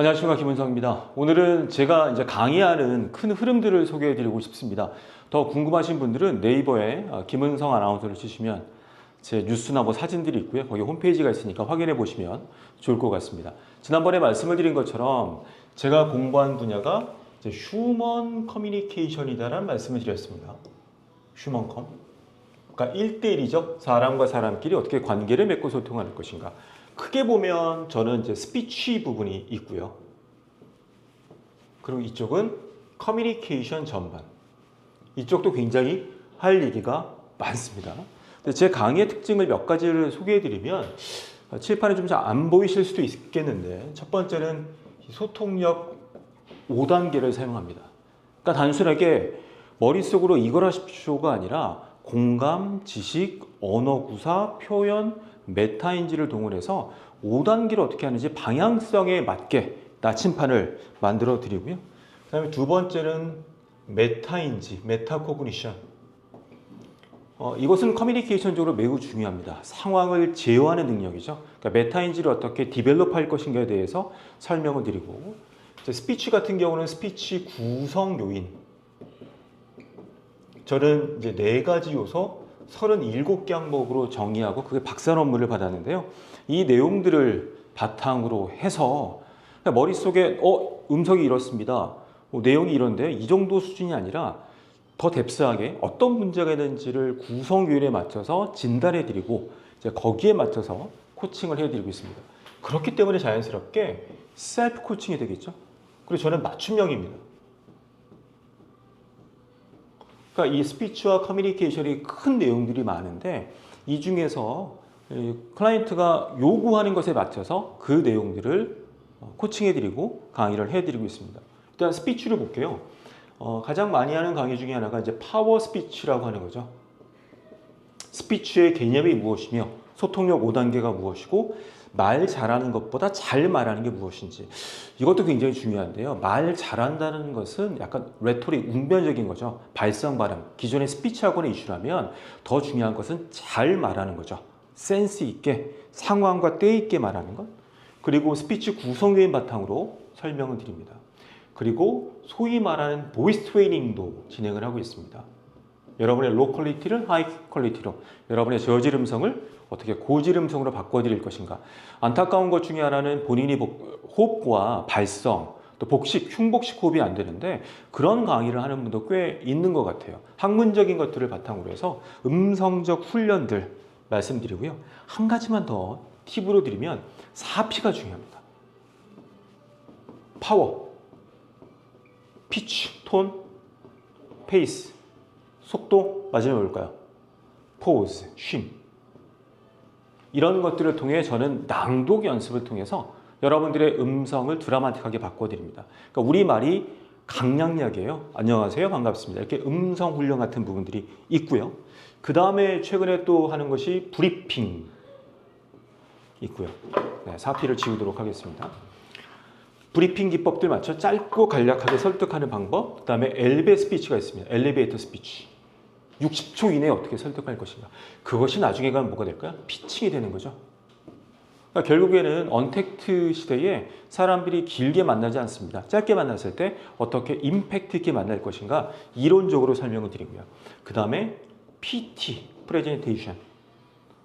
안녕하십니까 김은성입니다. 오늘은 제가 이제 강의하는 큰 흐름들을 소개해 드리고 싶습니다. 더 궁금하신 분들은 네이버에 아, 김은성 아나운서를 치시면 제 뉴스나 뭐 사진들이 있고요. 거기 홈페이지가 있으니까 확인해 보시면 좋을 것 같습니다. 지난번에 말씀을 드린 것처럼 제가 공부한 분야가 이제 휴먼 커뮤니케이션이다라는 말씀을 드렸습니다. 휴먼 컴. 그러니까 1대1이죠. 사람과 사람끼리 어떻게 관계를 맺고 소통하는 것인가. 크게 보면 저는 이제 스피치 부분이 있고요. 그리고 이쪽은 커뮤니케이션 전반. 이쪽도 굉장히 할 얘기가 많습니다. 근데 제 강의의 특징을 몇 가지를 소개해 드리면 칠판에 좀 잘 안 보이실 수도 있겠는데 첫 번째는 소통력 5단계를 사용합니다. 그러니까 단순하게 머릿속으로 이걸 하십시오가 아니라 공감, 지식, 언어 구사, 표현, 메타인지를 동원해서 5단계를 어떻게 하는지 방향성에 맞게 나침판을 만들어 드리고요. 그 다음에 두 번째는 메타인지, 메타코그니션. 어, 이것은 커뮤니케이션적으로 매우 중요합니다. 상황을 제어하는 능력이죠. 그러니까 메타인지를 어떻게 디벨롭할 것인가에 대해서 설명을 드리고 스피치 같은 경우는 스피치 구성 요인. 저는 이제 네 가지 요소 37개 항목으로 정의하고 그게 박사 논문을 받았는데요. 이 내용들을 바탕으로 해서 머릿속에 어 음성이 이렇습니다. 어, 내용이 이런데 이 정도 수준이 아니라 더 뎁스하게 어떤 문제가 있는지를 구성 요인에 맞춰서 진단해 드리고 이제 거기에 맞춰서 코칭을 해 드리고 있습니다. 그렇기 때문에 자연스럽게 셀프 코칭이 되겠죠. 그리고 저는 맞춤형입니다. 그러니까 이 스피치와 커뮤니케이션이 큰 내용들이 많은데 이 중에서 이 클라이언트가 요구하는 것에 맞춰서 그 내용들을 어, 코칭해드리고 강의를 해드리고 있습니다. 일단 스피치를 볼게요. 어, 가장 많이 하는 강의 중에 하나가 이제 파워 스피치라고 하는 거죠. 스피치의 개념이 무엇이며 소통력 5단계가 무엇이고 말 잘하는 것보다 잘 말하는 게 무엇인지 이것도 굉장히 중요한데요. 말 잘한다는 것은 약간 레토릭, 웅변적인 거죠. 발성 발음. 기존의 스피치학원의 이슈라면 더 중요한 것은 잘 말하는 거죠. 센스 있게 상황과 때 있게 말하는 것. 그리고 스피치 구성요인 바탕으로 설명을 드립니다. 그리고 소위 말하는 보이스 트레이닝도 진행을 하고 있습니다. 여러분의 로 퀄리티를 하이 퀄리티로, 여러분의 저질 음성을 어떻게 고질 음성으로 바꿔드릴 것인가. 안타까운 것 중에 하나는 본인이 복- 호흡과 발성, 또 복식, 흉복식 호흡이 안 되는데 그런 강의를 하는 분도 꽤 있는 것 같아요. 학문적인 것들을 바탕으로 해서 음성적 훈련들 말씀드리고요. 한 가지만 더 팁으로 드리면 4P가 중요합니다. 파워, 피치, 톤, 페이스, 속도, 마지막에 뭘까요? 포즈, 쉼. 이런 것들을 통해 저는 낭독 연습을 통해서 여러분들의 음성을 드라마틱하게 바꿔드립니다. 그러니까 우리 말이 강량약이에요. 안녕하세요. 반갑습니다. 이렇게 음성 훈련 같은 부분들이 있고요. 그 다음에 최근에 또 하는 것이 브리핑 있고요. 네, 사피를 지우도록 하겠습니다. 브리핑 기법들 맞춰 짧고 간략하게 설득하는 방법. 그 다음에 엘베 스피치가 있습니다. 엘리베이터 스피치. 60초 이내에 어떻게 설득할 것인가. 그것이 나중에 가면 뭐가 될까요? 피칭이 되는 거죠. 그러니까 결국에는 언택트 시대에 사람들이 길게 만나지 않습니다. 짧게 만났을 때 어떻게 임팩트 있게 만날 것인가 이론적으로 설명을 드리고요. 그 다음에 PT, 프레젠테이션.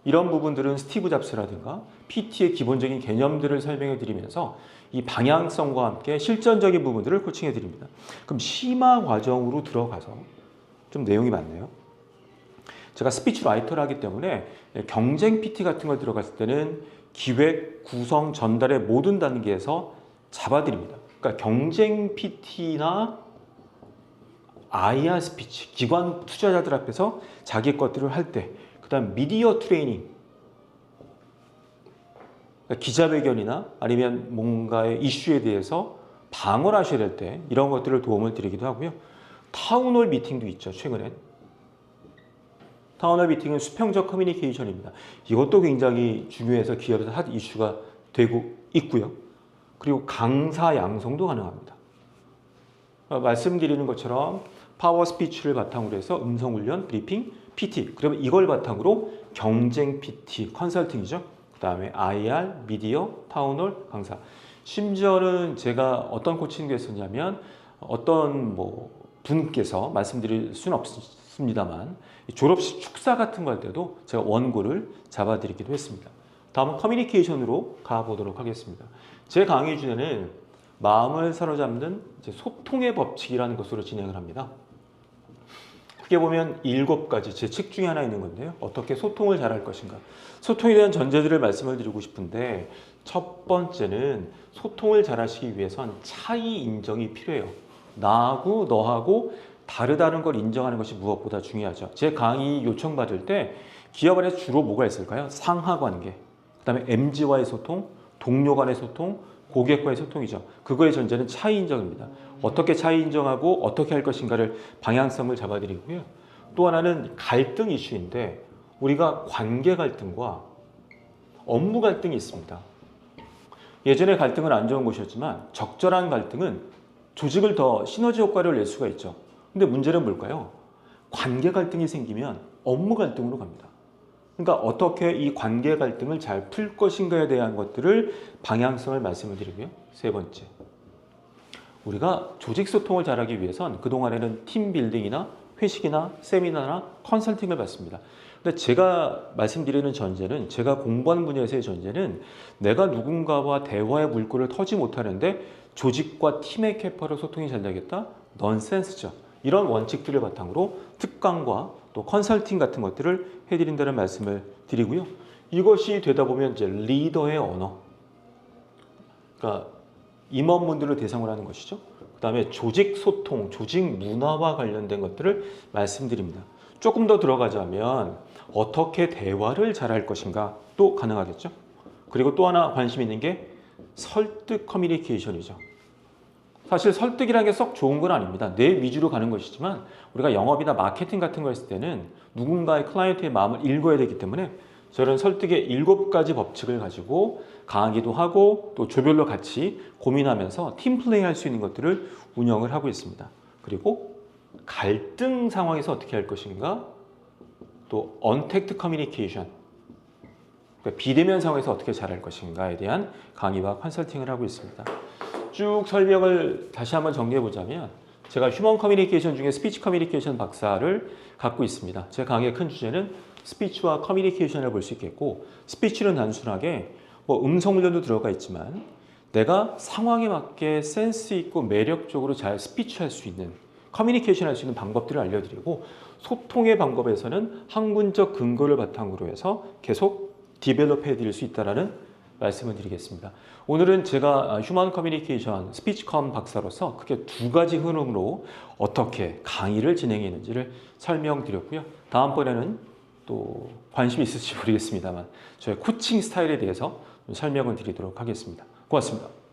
이런 부분들은 스티브 잡스라든가 PT의 기본적인 개념들을 설명해 드리면서 이 방향성과 함께 실전적인 부분들을 코칭해 드립니다. 그럼 심화 과정으로 들어가서 좀 내용이 많네요. 제가 스피치 라이터를 하기 때문에 경쟁 PT 같은 걸 들어갔을 때는 기획, 구성, 전달의 모든 단계에서 잡아드립니다. 그러니까 경쟁 PT나 IR 스피치, 기관 투자자들 앞에서 자기 것들을 할 때, 그 다음 미디어 트레이닝, 그러니까 기자회견이나 아니면 뭔가의 이슈에 대해서 방어를 하셔야 될 때 이런 것들을 도움을 드리기도 하고요. 타운홀 미팅도 있죠, 최근엔. 타운홀 미팅은 수평적 커뮤니케이션입니다. 이것도 굉장히 중요해서 기업에서 핫 이슈가 되고 있고요. 그리고 강사 양성도 가능합니다. 어, 말씀드리는 것처럼 파워 스피치를 바탕으로 해서 음성 훈련, 브리핑, PT. 그러면 이걸 바탕으로 경쟁 PT, 컨설팅이죠. 그 다음에 IR, 미디어, 타운홀, 강사. 심지어는 제가 어떤 코칭도 했었냐면 어떤 뭐 분께서 말씀드릴 수는 없 습니다만 이 졸업식 축사 같은 거 할 때도 제가 원고를 잡아드리기도 했습니다. 다음은 커뮤니케이션으로 가보도록 하겠습니다. 제 강의 주제는 마음을 사로잡는 소통의 법칙이라는 것으로 진행을 합니다. 크게 보면 일곱 가지 제 책 중에 하나 있는 건데요. 어떻게 소통을 잘할 것인가. 소통에 대한 전제들을 말씀을 드리고 싶은데 첫 번째는 소통을 잘하시기 위해선 차이 인정이 필요해요. 나하고 너하고 다르다는 걸 인정하는 것이 무엇보다 중요하죠. 제 강의 요청받을 때 기업 안에 주로 뭐가 있을까요? 상하 관계, 그 다음에 MG와의 소통, 동료 간의 소통, 고객과의 소통이죠. 그거의 전제는 차이 인정입니다. 어떻게 차이 인정하고 어떻게 할 것인가를 방향성을 잡아드리고요. 또 하나는 갈등 이슈인데 우리가 관계 갈등과 업무 갈등이 있습니다. 예전에 갈등은 안 좋은 것이었지만 적절한 갈등은 조직을 더 시너지 효과를 낼 수가 있죠. 근데 문제는 뭘까요? 관계 갈등이 생기면 업무 갈등으로 갑니다. 그러니까 어떻게 이 관계 갈등을 잘 풀 것인가에 대한 것들을 방향성을 말씀을 드리고요. 세 번째. 우리가 조직 소통을 잘하기 위해선 그동안에는 팀 빌딩이나 회식이나 세미나나 컨설팅을 받습니다. 근데 제가 말씀드리는 전제는 제가 공부하는 분야에서의 전제는 내가 누군가와 대화의 물꼬를 터지 못하는데 조직과 팀의 캐파로 소통이 잘 되겠다? 넌센스죠. 이런 원칙들을 바탕으로 특강과 또 컨설팅 같은 것들을 해드린다는 말씀을 드리고요. 이것이 되다 보면 이제 리더의 언어, 그러니까 임원분들을 대상으로 하는 것이죠. 그 다음에 조직 소통, 조직 문화와 관련된 것들을 말씀드립니다. 조금 더 들어가자면 어떻게 대화를 잘할 것인가 또 가능하겠죠. 그리고 또 하나 관심 있는 게 설득 커뮤니케이션이죠. 사실 설득이라는 게 썩 좋은 건 아닙니다. 내 위주로 가는 것이지만 우리가 영업이나 마케팅 같은 거 했을 때는 누군가의 클라이언트의 마음을 읽어야 되기 때문에 저는 설득의 일곱 가지 법칙을 가지고 강하기도 하고 또 조별로 같이 고민하면서 팀 플레이 할 수 있는 것들을 운영을 하고 있습니다. 그리고 갈등 상황에서 어떻게 할 것인가 또 언택트 커뮤니케이션 그러니까 비대면 상황에서 어떻게 잘할 것인가에 대한 강의와 컨설팅을 하고 있습니다. 쭉 설명을 다시 한번 정리해 보자면 제가 휴먼 커뮤니케이션 중에 스피치 커뮤니케이션 박사를 갖고 있습니다. 제 강의의 큰 주제는 스피치와 커뮤니케이션을 볼 수 있겠고 스피치는 단순하게 뭐 음성 훈련도 들어가 있지만 내가 상황에 맞게 센스 있고 매력적으로 잘 스피치할 수 있는 커뮤니케이션 할 수 있는 방법들을 알려드리고 소통의 방법에서는 학문적 근거를 바탕으로 해서 계속 디벨롭 해드릴 수 있다라는 말씀을 드리겠습니다. 오늘은 제가 휴먼 커뮤니케이션 스피치컴 박사로서 크게 두 가지 흐름으로 어떻게 강의를 진행했는지를 설명드렸고요. 다음번에는 또 관심 있으실지 모르겠습니다만 저의 코칭 스타일에 대해서 설명을 드리도록 하겠습니다. 고맙습니다.